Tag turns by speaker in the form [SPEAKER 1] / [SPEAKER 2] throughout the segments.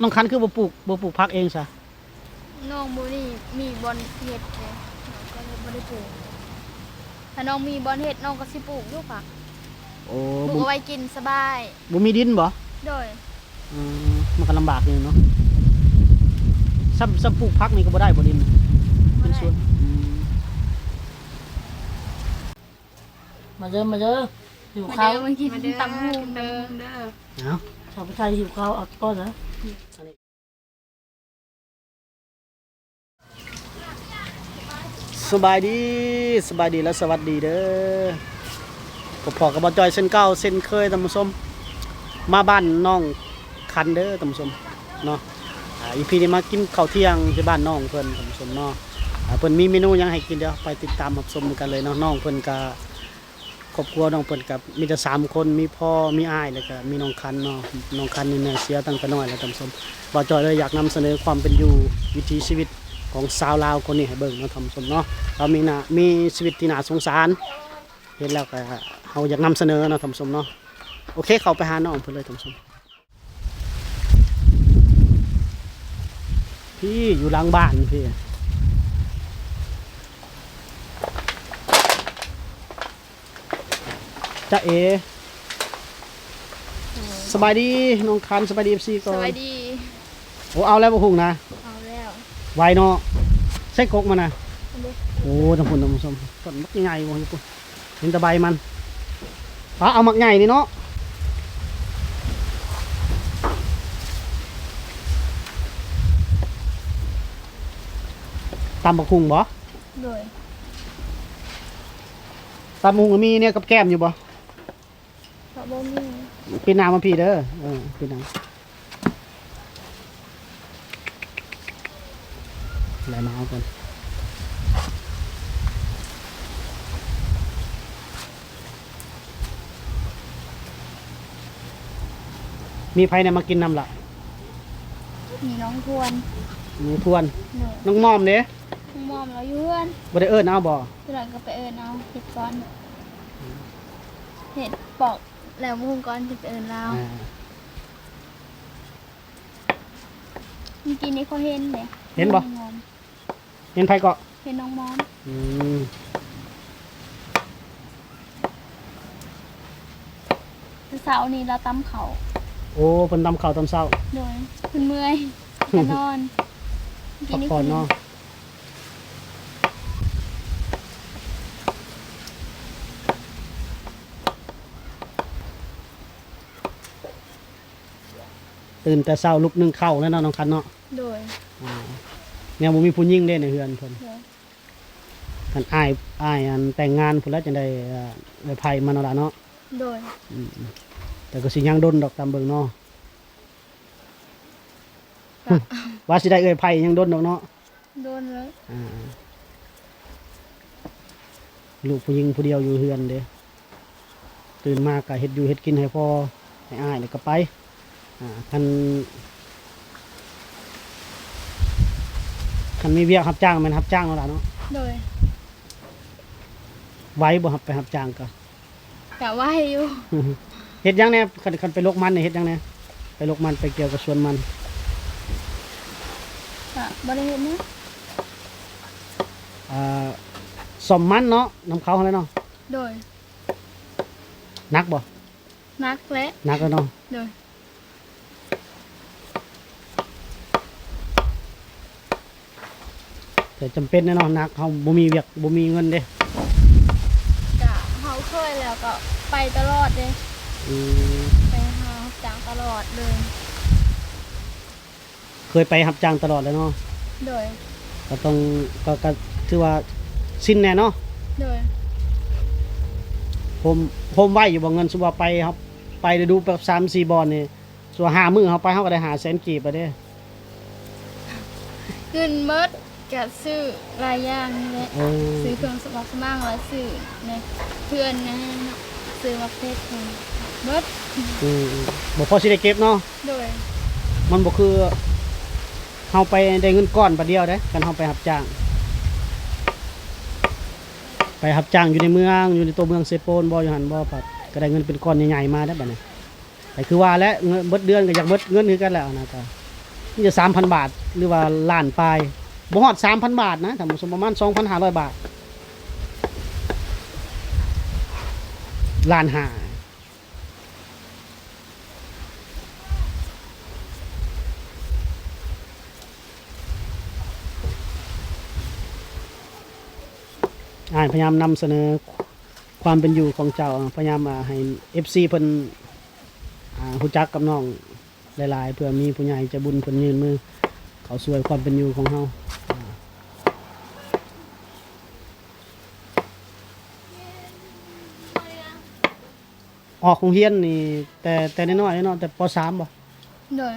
[SPEAKER 1] น้องคันคือบ่ปลูกบ่ปลูกผักเองซะ
[SPEAKER 2] น้องบ่นี่มีบอลเฮ็ดเลยน้องก็เลยบ่ได้ปลูกถ้าน้องมีบอลเฮ็ดน้องก็สิปลูกอยู่ค่ะ
[SPEAKER 1] โอ้
[SPEAKER 2] ปลูก
[SPEAKER 1] บ่
[SPEAKER 2] เอาไว้กินสบาย
[SPEAKER 1] บ่มีดินบ่
[SPEAKER 2] โดย
[SPEAKER 1] อืมมันก็ลำบากอยู่เนาะซ้ำซ้ำปลูกผักนี่ก็บ่ได้บ่ดินเป็นสวนอืม
[SPEAKER 3] มาเด้อมาเด้อหิว
[SPEAKER 2] มา
[SPEAKER 3] ข้าว
[SPEAKER 2] เด้อมากิน
[SPEAKER 4] มาเด้อ
[SPEAKER 2] ตำหูเด้อ
[SPEAKER 4] เด้อ
[SPEAKER 1] เอา
[SPEAKER 3] ชาวผู้ชายหิวข้าวเอาก้อนนะ
[SPEAKER 1] สบายดีสบายดีและสวัสดีเด้อก็พอกับบอจอยเส้นเก้าเส้นเคยท่านผู้มมาบ้านน้องคันเด้อท่านผู้มเนาะอีพีนี้มากินข้าวเที่ยงที่บ้านน้องเพิ่นท่านผู้มเนาะเพิ่อนมีเมนูยังให้กินเดี๋ยวไปติดตามรับชมกันเลยเนาะน้องเพิ่อนก็ ครอบครัวน้องเพิ่นกับมีแต่สามคนมีพ่อมีอ้ายแล้วก็มีน้องคันเนาะน้องคันนี่เนี่ยเสียตั้งแต่น้อยแล้วท่านผู้ชมบอจอยเลยอยากนำเสนอความเป็นอยู่วิถีชีวิตของสาวลาวคนนี้ให้เบิ่งเนาะทำสมเนาะเรามีน่ะมีชีวิตที่น่าสงสาร เห็นแล้วก็เราอยากนำเสนอเนาะทำสมเนาะโอเคเขาไปหาน้องเพิ่นเลยทำสมพี่อยู่หลังบ้านพี่ จ้าเอ สบายดีน้องคันสบายดีเอฟซีก่
[SPEAKER 2] ส
[SPEAKER 1] อน
[SPEAKER 2] วัสดี
[SPEAKER 1] โอ้เอาแล้วบ่หุงนะ
[SPEAKER 2] เอาแล้ว
[SPEAKER 1] ไวเนาะใส่กกมันนะ
[SPEAKER 2] อันนี้
[SPEAKER 1] โอ้ทำผลทำสมต้นมักใหญ่ๆบ่เห็นปุ่นเห็นแตะใบมันอ๋อเอามักใหญ่นี่เนาะตำบักคุงบ่
[SPEAKER 2] โดย
[SPEAKER 1] ตำบักคุงมีเนี่ยกับแก้มอยู่บ่
[SPEAKER 2] เพราะ บ่มี
[SPEAKER 1] ปีนน้ำมาพี่เด้อเออปีนน้ำไหลมาเอากันมีไผเนี่ยมากินน้ำละ
[SPEAKER 2] มีน้องทวน
[SPEAKER 1] มีทวน
[SPEAKER 2] โดย
[SPEAKER 1] น้องมอมเด้
[SPEAKER 2] น้องมอมเราอยู่เพื่อน
[SPEAKER 1] บ่ได้เอิ้นเอาบ่
[SPEAKER 2] เพื่อนก็ไปเอิญเอาเห็ดก้อนเห็ดปอก แล้วมุงก้อนจะไปเอิญเรา
[SPEAKER 1] อ่า
[SPEAKER 2] เมื่อกี้นี้เขาเห็นเลย
[SPEAKER 1] เห็นบ่
[SPEAKER 2] องมอม
[SPEAKER 1] เห็นไผก็
[SPEAKER 2] เห็นน้องมอม
[SPEAKER 1] อืม
[SPEAKER 2] เสาร์นี้เราตั้มเขา
[SPEAKER 1] โอ้เพิ่นตำข้าวตำเช้า
[SPEAKER 2] โดยขึ้นเมื่อยจะนอนเมื่อ
[SPEAKER 1] พั
[SPEAKER 2] กี้
[SPEAKER 1] ก
[SPEAKER 2] นี้
[SPEAKER 1] ผ่อนเนาะ ตื่นแต่เช้าลุกนึ่งข้าวแล้วเนาะน้องคันเนาะ
[SPEAKER 2] โดย
[SPEAKER 1] อ่าเนี่ยบ่มีผู้หญิงเด้ในเฮือนเพิ่น
[SPEAKER 2] โดย
[SPEAKER 1] คันอ้ายอ้ายอันแต่งงานพุ่นแล้วจังได้เอ่อได้ไผมาเนาะล่ะเนาะ
[SPEAKER 2] โดย
[SPEAKER 1] อืมแต่ก็สิยังดนดอกตามเบิ่งเนาะ
[SPEAKER 2] ก็
[SPEAKER 1] ว่าสิได้เอ่ยไผยังดนดอกเนาะ
[SPEAKER 2] โดนเลย
[SPEAKER 1] อ่าลูกผู้หญิงผู้เดียวอยู่เฮือนเด้ตื่นมาก็เฮ็ดอยู่เฮ็ดกินให้พ่อให้อ้ายแล้วก็ไปอ่า คันคันมีเวียกรับจ้างแม่นรับจ้างเนาะล่ะเนาะ
[SPEAKER 2] โดย
[SPEAKER 1] ไว้บ่รับไปรับจ้างก็
[SPEAKER 2] กะว่าให้อยู่
[SPEAKER 1] เฮ็ดหยังแหน่คันคันไปลกมันนี่เฮ็ดหยังแหน่ไปลกมันไปเกี่ยวกับสวนมัน
[SPEAKER 2] กะบริเวณนี้
[SPEAKER 1] อ่าสมมันเนาะน้ำเขาอะไรเนาะ
[SPEAKER 2] โดย
[SPEAKER 1] นักบ่
[SPEAKER 2] นักและ
[SPEAKER 1] นักแล้วเนาะ
[SPEAKER 2] โดย
[SPEAKER 1] แต่จำเป็นแน่เนาะนักเขาบ่มีเวียกบ่มีเงินเด้
[SPEAKER 2] กะเขาเคยแล้วก็ไปตลอดเลย
[SPEAKER 1] อืม
[SPEAKER 2] ไปหาจางตลอดเลย
[SPEAKER 1] เคยไปรับจ้างตลอดแล้วเนาะ
[SPEAKER 2] โดย
[SPEAKER 1] ก็ต้องก็ก็ถือว่าสิ้นแน่เนาะ
[SPEAKER 2] โดย
[SPEAKER 1] ผมผมไว้อยู่บ่เงินสมมุติว่าไปครับ ไปได้ดูแบบ3 4บอลนี่ส่วน5มื้อเฮาไปเฮาก็ได้หาแสนกีบไปเด้
[SPEAKER 2] ขึ้นเมด กะซื้อหลายอย่างนี่แหละ
[SPEAKER 1] เออ
[SPEAKER 2] ซื้อเครื่องสมองสมางแล้วซื้อในเพื่อนนะเนาะซื้อมาเพชรเมด
[SPEAKER 1] อืมบ่พอสิได้เก็บเนาะ
[SPEAKER 2] โดย
[SPEAKER 1] มันบ่คือเฮาไปได้เงินก้อนบัดเดียวเด้กันเฮาไปรับจ้าง ไปรับจ้างอยู่ในเมืองอยู่ในตัวเมืองเซโปนบ่อยู่หันบ่ปัดก็ได้เงินเป็นก้อนใหญ่ๆมาได้บัดนี้แต่คือว่าแล้วเงินเบิดเดือนก็อยากเบิดเงินคือกันแล้วนะก็นี่จะ3,000 บาทหรือว่าล้านปลาย บ่ฮอด3,000บาทนะท่านผู้ชมประมาณ2,500บาทล้านห้าอ่านพยายามนำเสนอความเป็นอยู่ของเจ้าพยายามอ่าให้ FC เพิ่นอ่ารู้จักกับน้องหลาย ๆ เพื่อมีผู้ใหญ่จะบุญเพิ่นยืนมือ เขาสวยความเป็นอยู่ของเฮา ออกโรงเรียนนี่ แต่แต่น้อยๆเนาะแต่ป .3 บ่
[SPEAKER 2] โดย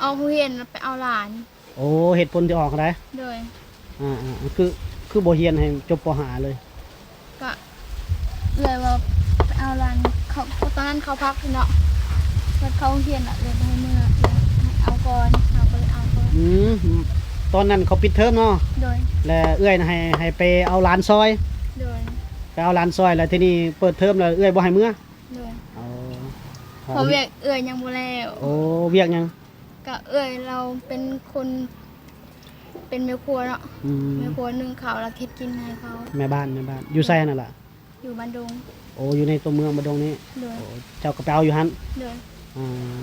[SPEAKER 2] เอาผู้เรียนไปเอาหลาน
[SPEAKER 1] โอ้เหตุผลที่ออกได้
[SPEAKER 2] โดย
[SPEAKER 1] อ่าอ่าคือคือบ่เรียนให้จบป .5 เลย
[SPEAKER 2] ก็เลยว่าไปเอาหลานเขาตอนนั้นเขาพักอยู่เนาะแล้วเขาเรียนอะเลยไปให้เมื่อเลยให้เอาก่อนเอาไปเอาก่อน
[SPEAKER 1] อืมตอนนั้นเขาปิดเทอมเนาะ
[SPEAKER 2] โดย
[SPEAKER 1] และเอื้อยน่ะให้ให้ไปเอาหลานซอย
[SPEAKER 2] โดย
[SPEAKER 1] ไปเอาหลานซอยแล้วทีนี้เปิดเทอมแล้วเอื้อยบ่ให้เมื่อ
[SPEAKER 2] โดย
[SPEAKER 1] เอา
[SPEAKER 2] เพอเวียกเอ่ยยังบ่แล้ว
[SPEAKER 1] โอ้เวียกหยัง
[SPEAKER 2] ก็เอ่ยเราเป็นคนเป็นแม่ครัวเนาะ
[SPEAKER 1] อืม
[SPEAKER 2] แม่ครัวนึ่งข้าวแล้วเฮ็ดกินให้เขา
[SPEAKER 1] แม่บ้านแม่บ้านอยู่ไสนั่นล่ะ
[SPEAKER 2] อยู่บ้านดง
[SPEAKER 1] โอ้อยู่ในตัวเมืองบดงนี้
[SPEAKER 2] โดย
[SPEAKER 1] โอ้เจ้าก็ไปเอาอยู่หัน
[SPEAKER 2] โดย
[SPEAKER 1] อ่า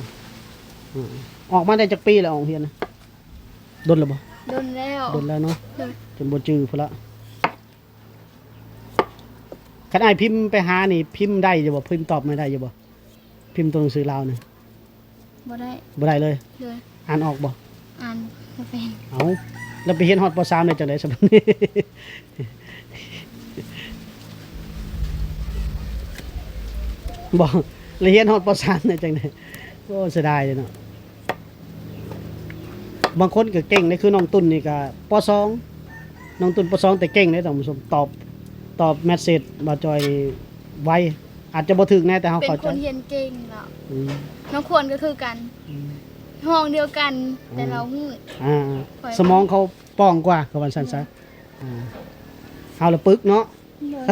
[SPEAKER 1] อืมออกมาได้จากปีแล้วออกเฮียนนะดนแล้วบ่
[SPEAKER 2] โดนแล้ว
[SPEAKER 1] ดนแล้วเนาะ
[SPEAKER 2] โดย
[SPEAKER 1] จนบ่จื้อพุ่นละคันอ้ายพิมพ์ไปหานี่พิมพ์ได้อยู่บ่พิมพ์ตอบไม่ได้อยู่บ่ พิมพ์ตัวหนังสือลาวนี่
[SPEAKER 2] บ่ได้
[SPEAKER 1] บ่ได้เลย
[SPEAKER 2] โดย
[SPEAKER 1] อ่านออกบ่
[SPEAKER 2] อ่านบ่เป็น
[SPEAKER 1] เอาแล้วไปเรียนฮอดป .3 ได้จังได๋ซะบัดนี้บ่แล้วเรียนฮอดป .3 ได้จังได๋โอ้เสียดายเลยเนาะบางคนก็เก่งเลยคือน้องตุ่นนี่ก็ป .2 น้องตุ่นป .2 แต่เก่งเลยท่านผู้ชมตอบตอบแมสเสจบ่จอยไว อาจจะบ่ถึกแน่แต่เฮา
[SPEAKER 2] เป็น
[SPEAKER 1] เข้า
[SPEAKER 2] ค
[SPEAKER 1] ใจ
[SPEAKER 2] นเรียนเก่งเนาะ
[SPEAKER 1] อืม
[SPEAKER 2] น้องควรก็คือกัน
[SPEAKER 1] อืม
[SPEAKER 2] ห้องเดียวกันแต่เราฮู้
[SPEAKER 1] อ่า
[SPEAKER 2] ปล่อย
[SPEAKER 1] สมองเขาป้องกว่าก็ว่าซั่นซะอ่าเฮาละปึกเนาะ
[SPEAKER 2] โดย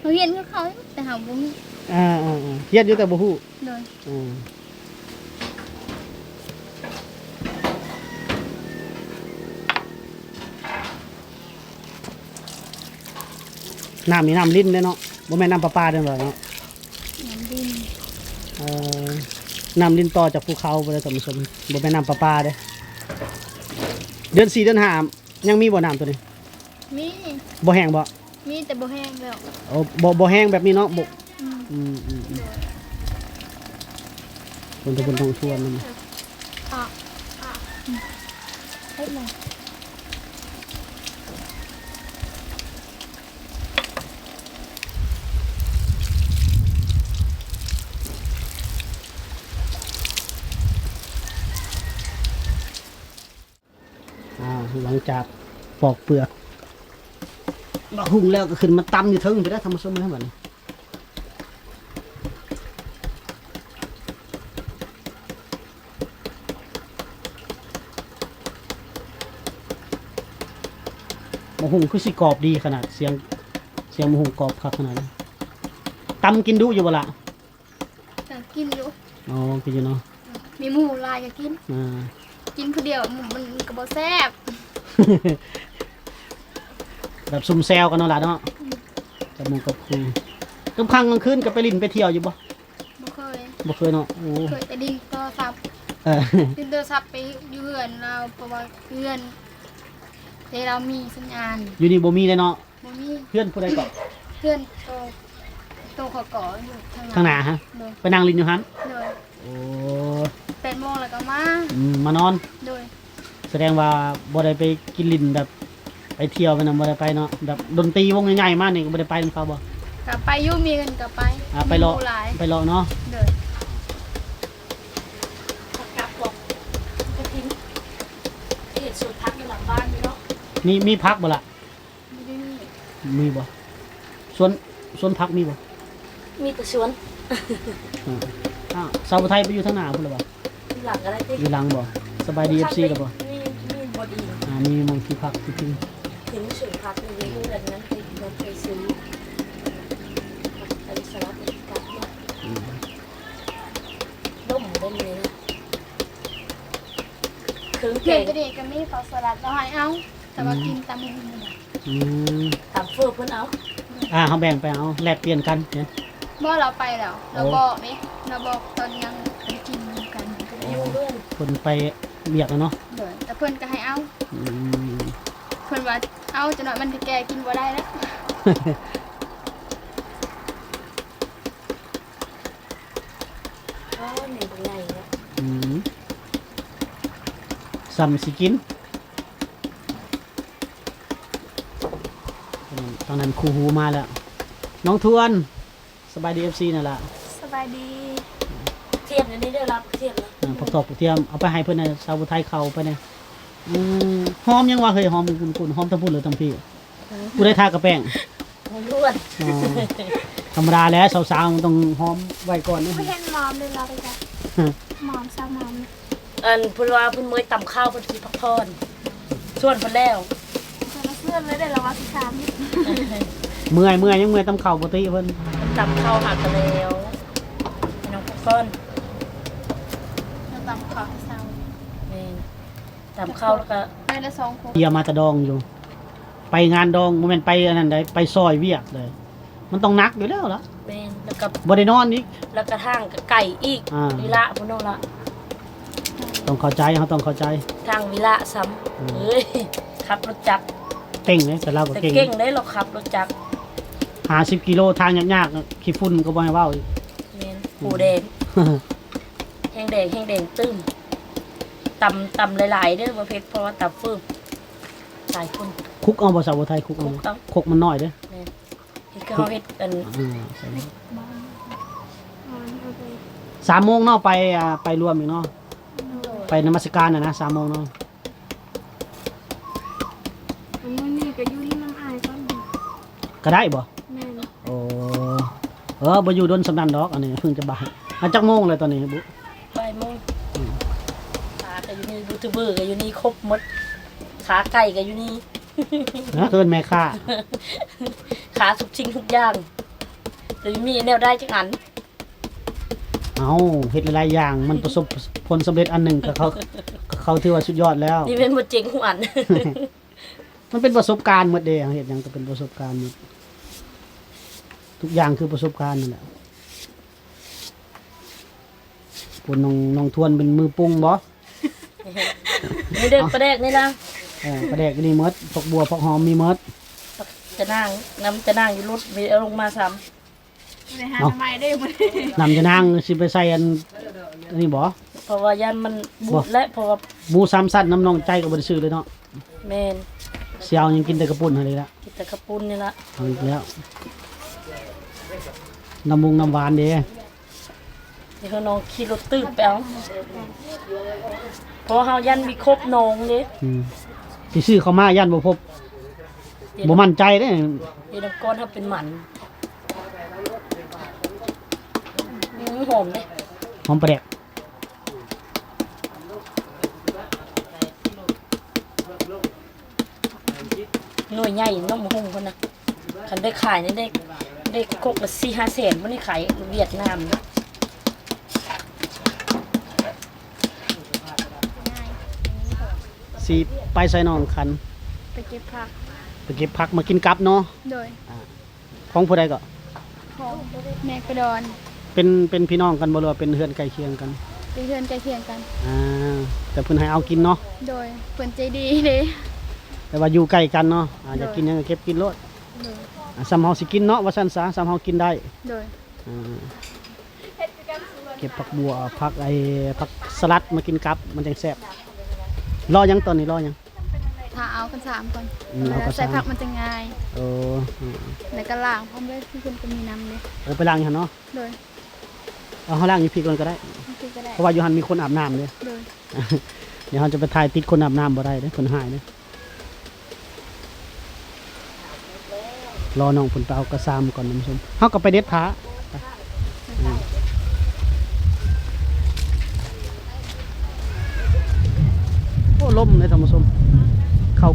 [SPEAKER 2] เราเรียนกับเขาแต่หาบ่ฮู้
[SPEAKER 1] อ่าอ่าอ่าเฮียนอยู่แต่บ่ฮู้
[SPEAKER 2] โดย
[SPEAKER 1] อ่า น้ำนี่น้ำลิ้นเด้เนาะบ่แม่นน้ำประปาเด้อเนาะ
[SPEAKER 2] น้ำดิน
[SPEAKER 1] เอ่อน้ำลิ้นต่อจากภูเขาไปเลยท่านผู้ชมบ่แม่นน้ำประปาเด้เดือน4เดือน5ยังมีบ่น้ำตัวนี้
[SPEAKER 2] มี
[SPEAKER 1] บ่แห้งบ่
[SPEAKER 2] มีแต่บ่แห้งแล้ว
[SPEAKER 1] โอ้บ่บ่แห้งแบบนี้เนาะบ่
[SPEAKER 2] อืม
[SPEAKER 1] อืมอืมอืมคนทุกคนต้องชวนนำ
[SPEAKER 2] อะอะอืมเฮ็ดเลย
[SPEAKER 1] อ่า หลังจากปอกเปลือกมาหุงแล้วก็ขึ้นมาตำอยู่เทึงไปได้วทำมาส้มให้มันมาหุงคือสิกรอบดีขนาดเสียงเสียงมาหุงกรอบคักขนาดนี้ตำกินดุอยู่บ่ละ
[SPEAKER 2] ก็กินอยู่
[SPEAKER 1] อ๋อกินอยู่เนาะ
[SPEAKER 2] มีหมูลายก็กิน
[SPEAKER 1] อ่า
[SPEAKER 2] กินคนเดียวมันมันก็บ่แซ่บ
[SPEAKER 1] แบบซุ่มแซวกันเนาะล่ะเนาะกับหมูกับครูกลางค่ำกลางคืนก็ไปลินไปเที่ยวอยู่บ่
[SPEAKER 2] บ่เคย
[SPEAKER 1] บ่เคยเนาะโอ้
[SPEAKER 2] เคยแต่ดินโทรศัพท์
[SPEAKER 1] เออ
[SPEAKER 2] ดินโทรศัพท์ไปอยู่เรือนเราเพราะว่าเรือนแต่เรามีสัญญาณ
[SPEAKER 1] อยู่นี่บ่มีเลยเนาะ
[SPEAKER 2] บ่มี
[SPEAKER 1] เพื่อนผู้ใดก็
[SPEAKER 2] เพื่อนโตโตขอก่ออยู่ทาง
[SPEAKER 1] ข้างหน้าฮะ
[SPEAKER 2] โดย
[SPEAKER 1] ไปนั่งลินอยู่หัน
[SPEAKER 2] โดย
[SPEAKER 1] โอ้
[SPEAKER 2] เป็นโมงแล้วก็มา
[SPEAKER 1] อืมมานอน
[SPEAKER 2] โดย
[SPEAKER 1] แสดงว่าบ่ได้ไปกินลินแบบ ไปเที่ยวไปนำบ่ได้ไปเนาะแบบดนตรีวงใหญ่ๆมานี่ก็บ่ได้ไปนำเขาบ่
[SPEAKER 2] กลับไปอยุ่มีเงินกลับไป
[SPEAKER 1] อ่าไปรอ
[SPEAKER 2] มีหมู่หลาย
[SPEAKER 1] ไปรอเนาะ
[SPEAKER 2] โดย
[SPEAKER 3] ผักกาดบอกจะกินเอ็ดสูตรพักอยู่หลังบ้านนี่เนาะ
[SPEAKER 1] มีมีพักบ่ล่ะ
[SPEAKER 2] ไม่ได้มี
[SPEAKER 1] มีบ่ส่วนส่วนพักมีบ่
[SPEAKER 3] มีแต่สวน
[SPEAKER 1] อ่าอ้าวสาวไทยไปอยู่ทางหน้าพุ่นล่ะบ่
[SPEAKER 3] ที่หลังก็ได้ที่
[SPEAKER 1] อยู่หลังบ่สบายดี FC ล่ะบ่
[SPEAKER 3] มีมีบอ ดี
[SPEAKER 1] อ่ามีหมองที่พักที่พิง
[SPEAKER 3] ถึงสูตรพักในเรื่องแบบนั้นไปเราเคยซื้อไปสลัดกับล่มเล่นเลยนะครึ่ง
[SPEAKER 2] เพื่
[SPEAKER 3] แก
[SPEAKER 2] อน
[SPEAKER 3] ง
[SPEAKER 2] ก็ดีก็มีผักสลัดเราให้เอา แต่ว่ากินตามมือมัน
[SPEAKER 1] อืม
[SPEAKER 3] ตำเฟื่อเพิ่นเอา
[SPEAKER 1] อ่าเขาแบ่งไปเอาแลกเปลี่ยนกันเนี่ย
[SPEAKER 2] เมื่อเราไปแล้ว เราบอกนี่เราบอกตอนยังไปกินกัน
[SPEAKER 3] อยู่เพื่อน
[SPEAKER 1] คนไป เบียกแล้วเนาะ
[SPEAKER 2] เดินแต่เพื่อนก็ให้เอา
[SPEAKER 1] อืม
[SPEAKER 2] เพื่อนว่าเอาจะหน่อยมันจะแกกินบ่ได้แล้ว
[SPEAKER 3] อ๋อนี่เป็นไงเนาะ
[SPEAKER 1] อืมซัมสิกินตอนนั้นครูฮูมาแล้ว น้องทวนสบายดีเอฟซีนั่นแหละ
[SPEAKER 2] สบายดี
[SPEAKER 3] เทียบอันนี้ได้รับเทียบแล้ว
[SPEAKER 1] อ่า ผักตบผักเทียมเอาไปให้เพื่อนในชาวบุไทยเขาไปเนี่ยอืมหอมยังวะเฮ้ยหอมกุนกุนๆหอมทั้งพูดหรือทั้งพี่กูได้ทากระแป้ง
[SPEAKER 3] ล้วน
[SPEAKER 1] อ๋อธรรมดาแล้วสาวๆมันต้องหอมไว้ก่อนนะ
[SPEAKER 2] ไม่เห็นมอมเลยเราไปจ้ะ
[SPEAKER 1] ฮะ
[SPEAKER 2] มอมซามอม
[SPEAKER 3] อันเพิ่นว่าเพิ่นเมื่อยตำข้าวเพิ่นสิพักผ่อนส่วนเพิ่นแล้ว
[SPEAKER 2] จะมาเพื่อนเลยเดี๋ยวเราว่าสิสาม
[SPEAKER 1] เมื่อยเมื่อยยังเมื่อยตำเข่าปกติเพิ่น
[SPEAKER 3] ตำข้าวหักกันแล้วให้น้องพักผ่อน
[SPEAKER 2] เราตำขอสาม
[SPEAKER 3] นี่ ตำข้าวแล้วก็
[SPEAKER 2] ได้ละสองคน
[SPEAKER 1] เบียร์มาแตะดองอยู่ ไปงานดองโมเมนไปอันนั้นได้ไปซอยเวียกเลย มันต้องนักอยู่แล้วล่ะ
[SPEAKER 3] แม่นแล้วก็
[SPEAKER 1] บ่ได้นอนอีก
[SPEAKER 3] แล้วก็ทางกับไก่อีก
[SPEAKER 1] อ่า
[SPEAKER 3] วิละพุ่นน้องละ
[SPEAKER 1] ต้องเข้าใจเขาต้องเข้าใจ
[SPEAKER 3] ทางวิละซ้
[SPEAKER 1] อืมำ
[SPEAKER 3] เอ้ยขับรถจักร
[SPEAKER 1] เก่งเลยแต่เราก็
[SPEAKER 3] แต่
[SPEAKER 1] เก่ง
[SPEAKER 3] เก่งได้เราขับรถจักร
[SPEAKER 1] หาสิบกิโลทางยากๆขี้ฝุ่นก็บ่ให้เว้าอีก
[SPEAKER 3] แม่นปูแดงแห้งแดงแห้งแดงตึ้ม ตำตำหลายๆเด้อประเภทเพราะว่าตำฟืบหลายคน
[SPEAKER 1] คุกเอาบ่สาวบ่ไทยคุกเอา
[SPEAKER 3] คุกเอา
[SPEAKER 1] คุกมันน้อยเด้อ
[SPEAKER 3] แม่นเฮ็ดคือเขาเฮ็ดอัน
[SPEAKER 1] อ่าใส่เลยสามโมงเนาะไปอ่าไปรวมอีกเนาะไปนมัสการน่ะนะสามโมงเนาะ
[SPEAKER 2] มันมือนี่ก็อยู่ที่น้ำอายก่อน
[SPEAKER 1] ก็ได้บ่
[SPEAKER 2] แม่น
[SPEAKER 1] โอ้เออบ่อยู่ดนสำนันดอกอันนี้เพิ่งจะบ่ายมาจักโมงเลยตอนนี้บุ
[SPEAKER 3] บ่ายโมงขาก็อยู่นี่ยูทูบ เบอร์ก็อยู่นี่ครบหมด ขาไก่ก็อยู่นี่
[SPEAKER 1] นะเกินแม่ค่า
[SPEAKER 3] ขาทุกชิ้นทุกอย่างแต่มีแนวได้จังอัน
[SPEAKER 1] เอาเฮ็ดหลายๆอย่าง มันประสบผลสำเร็จอันหนึ่งก็เขาเขาถือว่าสุดยอดแล้ว
[SPEAKER 3] นี่เป็นหมดเจ๋งของอัน
[SPEAKER 1] มันเป็นประสบการณ์หมดเด้เฮ็ดหยังก็เป็นประสบการณ์หมดทุกอย่างคือประสบการณ์นั่นแหละคุณน้องน้องทวนเป็นมือปรุงบ่
[SPEAKER 3] นี่เด็กประเด็กนี่นะ
[SPEAKER 1] เออปลาแดกนี่หมดพวกบัวพวกหอมมีหมด
[SPEAKER 3] จะนั่งน้ำจะนั่งอยู่รถมีเอาลงมาซ้
[SPEAKER 2] ไปหาทำไมได้มัน
[SPEAKER 1] นำจะนางสิไปใส่อันอันนี้บ่ำ
[SPEAKER 3] เพราะว่ายันมันบุดและเพราะว่า
[SPEAKER 1] หมูสามสั้นน้ำน้องใจก็บ่ได้ซื้อเลยเนาะ
[SPEAKER 3] แมน
[SPEAKER 1] เสียวยังกินแต่กระปุ่นอะไรละ
[SPEAKER 3] กินแต่กระปุนนี่ละ
[SPEAKER 1] เอาอีกแล้วน้ำมุงน้ำหวานเด้
[SPEAKER 3] นี่เขาน้องขี่รถตื้อไปเอา เพราะเฮายันมีครบน้องเด้
[SPEAKER 1] อืมสิซื้อเข้ามาย่านบ่พบ
[SPEAKER 3] เดี๋ยว
[SPEAKER 1] บ่มั่นใจเด้
[SPEAKER 3] เดี๋ยวน้ำก้อนถ้าเป็นหมันอืมหอมเด้
[SPEAKER 1] หอมปลาแดก
[SPEAKER 3] หน่วยใหญ่น้องมะฮงคนน่ะคันได้ขายนี่ได้ได้ครกละสี่ห้าแสนวันนี้ขายเวียดนามนะ
[SPEAKER 1] สิไปใส่น้องคัน
[SPEAKER 2] ไปเก็บผัก
[SPEAKER 1] ไปเก็บผักมากินกับเนาะ
[SPEAKER 2] โดย
[SPEAKER 1] ของผู้ใดก็
[SPEAKER 2] ของแม่กระดอน
[SPEAKER 1] เป็นเป็นพี่น้องกันบ่หรือว่าเป็นเฮือนใกล้เคียงกัน
[SPEAKER 2] เป็นเพื่อนใกล้เคียงกัน
[SPEAKER 1] อ่าแต่เพิ่นให้เอากินเนาะ
[SPEAKER 2] โดยเพื่อนใจดีเด้
[SPEAKER 1] แต่ว่าอยู่ใกล้กันเนาะอ่าอยากกินหยังก็เก็บกินโลด
[SPEAKER 2] โดย
[SPEAKER 1] อ่าซ้ำเฮาสิกินเนาะว่าซั่นซะซ้ำเฮากินได้
[SPEAKER 2] โดย
[SPEAKER 1] อ่าเก็บผักบัวผักไอ้ผักสลัดมากินกับมันจังแซ่บ รอยังตอนนี้รอยัง
[SPEAKER 2] ถ้าเอากันสามก่อน
[SPEAKER 1] อืมเอากัน
[SPEAKER 2] ใส่
[SPEAKER 1] สาม
[SPEAKER 2] ผักมันจะง่าย
[SPEAKER 1] โอ้อืม
[SPEAKER 2] แล้วก็ล้างพร้อมด้วยที่คุณก็มีน้ำเลย
[SPEAKER 1] โอ้ไปล้างอยู่หั่นเนาะ
[SPEAKER 2] โดย
[SPEAKER 1] เอาเฮาล้างอยู่พี่ก่อนก็ได้
[SPEAKER 2] นี่คือก็ได้
[SPEAKER 1] เพราะว่าอยู่หั่นมีคนอาบน้ำเด้
[SPEAKER 2] โดย
[SPEAKER 1] เดี๋ยวเราจะไปถ่ายติดคนอาบน้ำบ่ได้เด้อคนหายเด้อรอน้องผลไปเอากระซามก่อนนะผู้ชมเฮาก็ไปเด็ดผา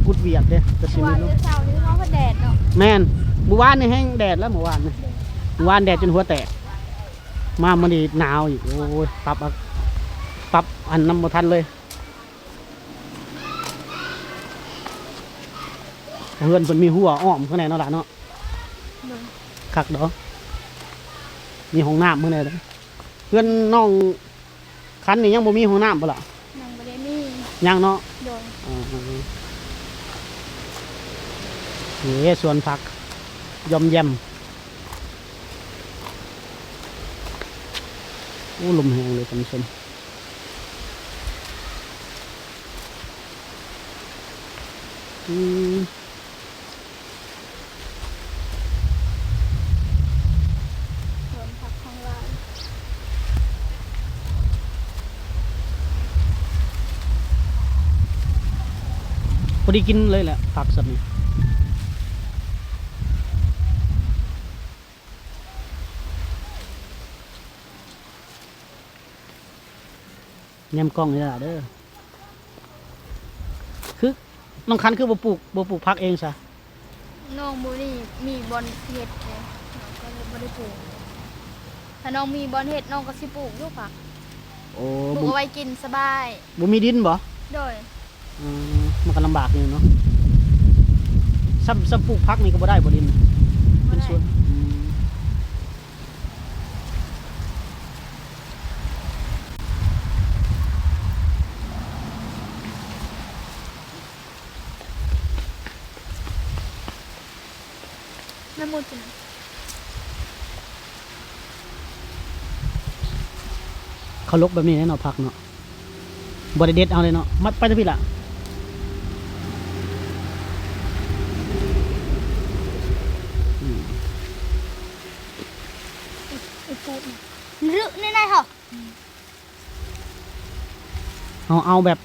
[SPEAKER 1] กุดเวียดเด้แต่สิมีลูก
[SPEAKER 2] เสาร์นี้เขาก็แดดเนาะ
[SPEAKER 1] แม่นเมื่วานนี่แห้งแดดแล้วเมื่อวานี่เมื่อวานแดดจนหัวแตก มามันนี่หนาวอีกโอ้ยปรับอะปรับอันน้ำมาทันเลยเพื่อนคนมีหัวอ้อมข้างในเนาะล่ะเนาะคักเนาะมีห้องน้ำข้างหนเลยเพื่อนน้องคันนี่ยังบ่มีห้องน้ำเปล่า
[SPEAKER 2] ยังบ่ได้มี
[SPEAKER 1] ยังเนาะ
[SPEAKER 2] โด
[SPEAKER 1] น นี่สวนผักยอมแยมโอ้ลมแรงเลยท่านผู้ชมอืม
[SPEAKER 2] สวนผักของเรา
[SPEAKER 1] พอดีกินเลยแหละผักสัตว์นี่ แยมกล้องนี่ล่ะเด้อคือน้องคันคือบ่ปลูกบ่ปลูกผักเองซะ
[SPEAKER 2] น้องบ่นี่มีบอลเฮ็ดเลยน้องก็เลยบ่ได้ปลูกถ้าน้องมีบอลเฮ็ดน้องก็สิปลูกอยู่ผัก
[SPEAKER 1] โอ้
[SPEAKER 2] ปลูก
[SPEAKER 1] บ่
[SPEAKER 2] เอาไว้กินสบาย
[SPEAKER 1] บ่มีดินบ่
[SPEAKER 2] โดย
[SPEAKER 1] อืมมันก็ลำบากอยู่เนาะซ้ำซ้ำปลูกผักนี่ก็บ่ได้บ่ดิน
[SPEAKER 2] บ่
[SPEAKER 1] เป็น
[SPEAKER 2] ได้
[SPEAKER 1] สวน อืม
[SPEAKER 2] น้ำมูกจิน
[SPEAKER 1] เขาลกแบบนี้แน่เนาะผักเนาะบ่ได้เด็ดเอาเลยเนาะมัดไปเถอะพี่ล่ะ
[SPEAKER 2] ไอ้ปูดนึกในๆเหรอ
[SPEAKER 1] เอาเอาแบบ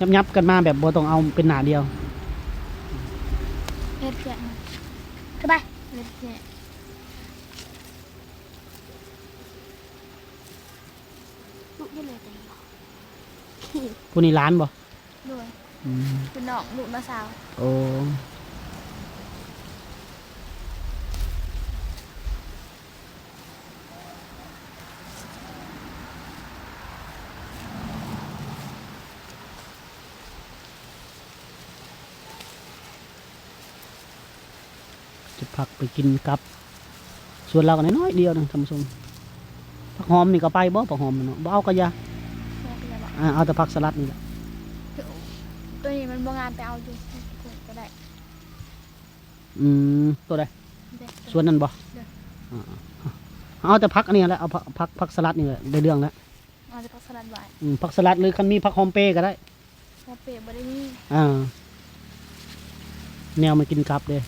[SPEAKER 1] ยับยับๆกันมาแบบบ่ต้องเอาเป็นหนาเดียว
[SPEAKER 2] เฮ็ดแกะ เข้าไปเฮ็ดแกะลูกได้เลยแต่ง
[SPEAKER 1] ผู้นี้ร้านบ่
[SPEAKER 2] ด้วย
[SPEAKER 1] อืม
[SPEAKER 2] เป็นน้องลูกน้าสาว
[SPEAKER 1] โอ้ จะพักไปกินกับส่วนเราก็น้อยๆเดียวหนึงทำชมผักหอมนี่ก็ไปบ่ผักหอมเนาะบ่เอาก็อยา
[SPEAKER 2] แม่ก็เลยบอก
[SPEAKER 1] อ่าเอาแต่ผักสลัดนี่แหละ
[SPEAKER 2] ตัวนี้มันบ่งามไปเอาอยู่ก็ได้
[SPEAKER 1] อืมตัวใด
[SPEAKER 2] เด็ก
[SPEAKER 1] ส่วนนั้นบ่
[SPEAKER 2] เด้อ
[SPEAKER 1] อ่าๆเอาแต่ผักอันนี้แหละเอาผักผักผักสลัดนี่แหละได้เรื่องแล้ว
[SPEAKER 2] เอาจะพักสลัดไว้
[SPEAKER 1] อืมผักสลัดหรือคันมีผักหอมเปรย์ก็ได้
[SPEAKER 2] เพราะเปรย์บ่ได้มี
[SPEAKER 1] อ่าแนวมากินกับเด้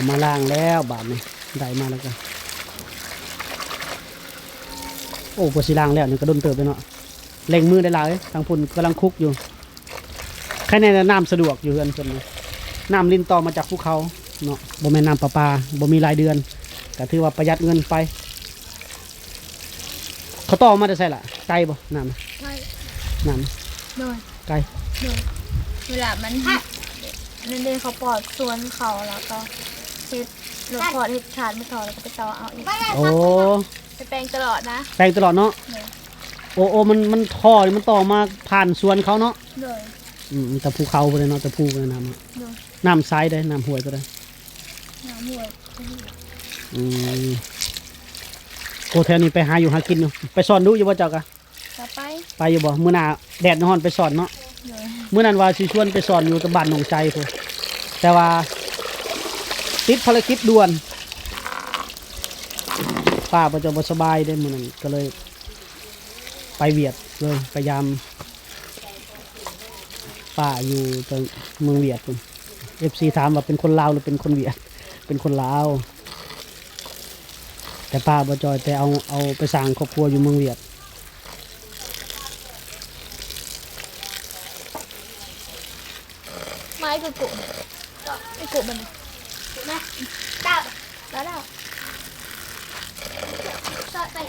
[SPEAKER 1] เอามาล้างแล้วบาทนี่ได้มาแล้วกันโอ้ปวดสีล้างแล้วนี่ก็โดนเติบไปเนาะเล่งมือได้หลายทางพุ่นกำลังคุกอยู่แค่ในน้ำสะดวกอยู่เพื่อนเพิ่นนะน้ำลินต่อมาจากภูเขาเนาะบ่แม่นน้ำประปาบ่มีรายเดือนก็ถือว่าประหยัดเงินไป เขาต่อมาได้ใส่ละไกลบ่น้ำ
[SPEAKER 2] ใช่
[SPEAKER 1] น้
[SPEAKER 2] โดยำ
[SPEAKER 1] ไกล
[SPEAKER 2] โดยเวลามันนั่นเองเขาปอดสวนเขาแล้วก็ เฮ็ดรถพอดเฮ็ดขาดไม่ต่อแล้วก็ไปต่อเอาอีก
[SPEAKER 1] โอ้
[SPEAKER 2] ไปแปลงตลอดนะ
[SPEAKER 1] แปลงตลอดเนาะ
[SPEAKER 2] โดย
[SPEAKER 1] โอ้โอ้มันมันท่อนี่มันต่อมาผ่านสวนเขาเนาะ
[SPEAKER 2] โดย
[SPEAKER 1] อืมแต่ภูเขาไปเลยเนาะแต่ภูไปเลยน้ำอะ
[SPEAKER 2] โดย
[SPEAKER 1] น้ำซ้ายได้น้ำห้วยก็ได้
[SPEAKER 2] น้ำหวย
[SPEAKER 1] อืมโอ้แถวนี้ไปหาอยู่หากินอยู่ไปสอนดูอยู่บ่เจ้ากะ
[SPEAKER 2] ต่อไป
[SPEAKER 1] ไปอยู่บ่มื้อหน้าแดดร้อนไปสอนเนาะ
[SPEAKER 2] โดย
[SPEAKER 1] มื้อนั้นว่าสิชวนไปสอนอยู่ตะบ้านหนองใจพุ่นแต่ว่า ติดภารกิจด่วนป้าบ่จบสบายได้มือนั้นก็เลย ไปเวียดเลยพยายามป้าอยู่ตรงเมืองเวียดพุ่น FC ถามว่าเป็นคนลาวหรือเป็นคนเวียด เป็นคนลาว แต่ป้าบ่จอยแต่เอาเอาไปสร้างครอบครัวอยู่เมืองเวียด
[SPEAKER 2] ไม้คือกุไอ้กุมันนะจับแล้วแล้วต่อใส่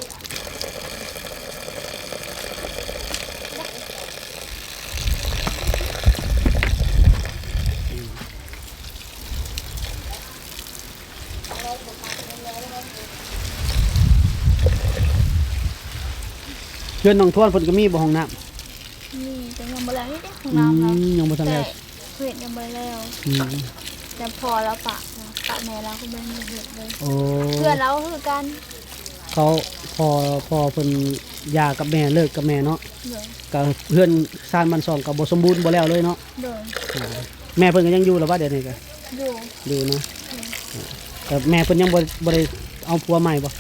[SPEAKER 1] เพื่อนน้องทวนเพิ่นก็มีบ่ห้องน้ำ
[SPEAKER 2] นี่แต่ยังบ่แล้วนี่เด้ของ
[SPEAKER 1] อื
[SPEAKER 2] น้ำเรา
[SPEAKER 1] มยังบ่ทัน
[SPEAKER 2] แต่
[SPEAKER 1] แล้ว
[SPEAKER 2] เห็ดยังบ่แล้ว
[SPEAKER 1] อืม
[SPEAKER 2] แต่พอแล้วปะปะแม่เราก็ไม่มีเห็ดเลย
[SPEAKER 1] โอ้
[SPEAKER 2] เพื่อนเราคือกัน
[SPEAKER 1] เขาพอพอเพิ่นหย่ากับแม่เลิกกับแม่เนาะ
[SPEAKER 2] เดิน
[SPEAKER 1] ก็เพื่อนซานมันสองก็บ่สมบูรณ์บ่แล้วเลยเนาะ
[SPEAKER 2] เดิน
[SPEAKER 1] อ่าแม่เพิ่นก็ยังอยู่แล้วว่าเดี๋ยวนี้ก็
[SPEAKER 2] อยู่
[SPEAKER 1] อยู่เนาะแต่แม่เพิ่นยังบ่บ่ได้เอาผัวใหม่บ่
[SPEAKER 2] นะ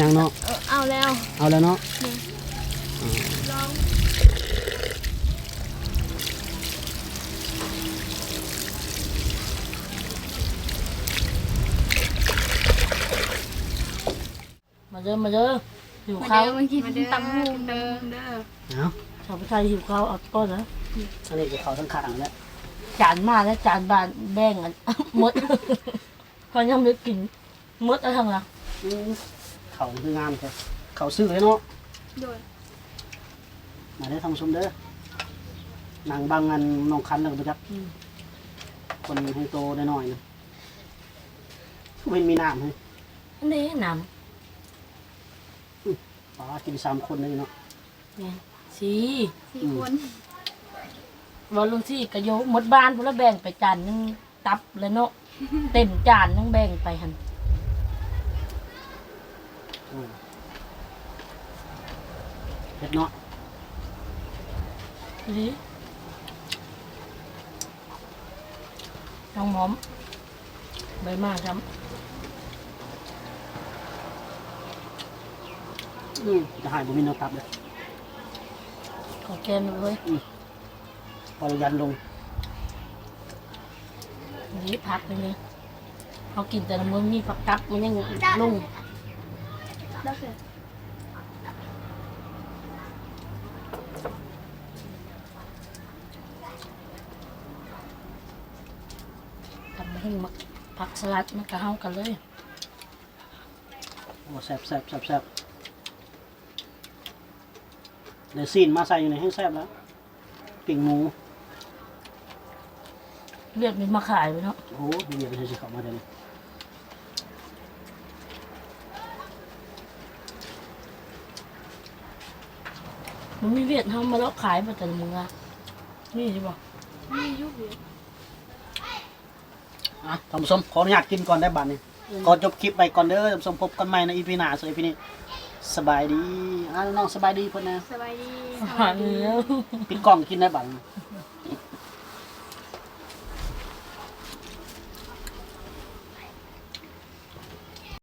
[SPEAKER 1] ยังเนาะ
[SPEAKER 2] เออเอาแล้ว
[SPEAKER 1] เอาแล้วเนาะ
[SPEAKER 2] ลอง
[SPEAKER 3] มาเด้อมาเด้อหิว
[SPEAKER 2] มา
[SPEAKER 3] ข้าว
[SPEAKER 2] เด้อมากินตำหูเด้อเด้อ
[SPEAKER 1] เอา
[SPEAKER 3] ชาวประชาหิวข้าวเอาก้อนนะ
[SPEAKER 1] อันนี้ก็เขาทั้งข้างแล้ว
[SPEAKER 3] จานมาแล้วจานบานแบ่งกันหมดพอยังไม่กินหมดแล้วทั้งหละ
[SPEAKER 1] อืม เขาคืองามแท้เขาซื้อเลยเนาะ
[SPEAKER 2] โดย
[SPEAKER 1] มาได้อทำชมเด้อหนังบางอันน้องคันแล้วก็บ่จักคนให้โตได้หน่อยนะเว้นมีน้ำให้
[SPEAKER 3] อันนี้น้
[SPEAKER 1] ป๋ากินสามคนเลยเนาะำ
[SPEAKER 3] เนี่ยสี
[SPEAKER 2] สี่
[SPEAKER 1] อืม
[SPEAKER 2] คน
[SPEAKER 3] วอลลุงซี่กระโยหมดบ้านพุ่นละแบ่งไปจานหนึงตับเลยเนาะ เต็มจานนึงแบ่งไปหัน
[SPEAKER 1] อืม เผ็ดเนาะ
[SPEAKER 3] นี่น้องหมอมใบมากครับ
[SPEAKER 1] อืมจะหายบ่มีแนวตับเลย
[SPEAKER 3] ขอแกนเลย
[SPEAKER 1] พอเรายันลง
[SPEAKER 3] นี่พักไปเลยเขากินแต่ละมื้อมีผักกับมันยังลุ่ง
[SPEAKER 2] ได้เสร็จ
[SPEAKER 3] ทำให้มักผักสลัดมันก็เฮากันเลย
[SPEAKER 1] โอ้แซ่บแซ่บแซ่บแซ่บเดี๋ยวซีนมาใส่อยู่ในให้แซ่บแล้วปิ่งหมู
[SPEAKER 3] เลือดมีมาขายไปเนาะ
[SPEAKER 1] โอ้โหเดี๋ยวจะสิเข้ามาเดี๋ยวนี้
[SPEAKER 3] มันมีเวียดเฮามาแล้วขายมาแต่ละมื้ออะนี่ใช่ปะ
[SPEAKER 2] มียุบอยู่
[SPEAKER 1] อะท่านผู้ชมขออนุญาตกินก่อนได้บัดนี้ก่อนจบคลิปไปก่อนเด้อท่านผู้ชมพบกันใหม่ในอีพีหน้าสวัสดีพี่นี้สบายดีอะน้องสบายดีเพิ่นนะ
[SPEAKER 2] สบายดี
[SPEAKER 3] หาเนื้อ
[SPEAKER 1] ปิดกล้องกินได้บัดนี้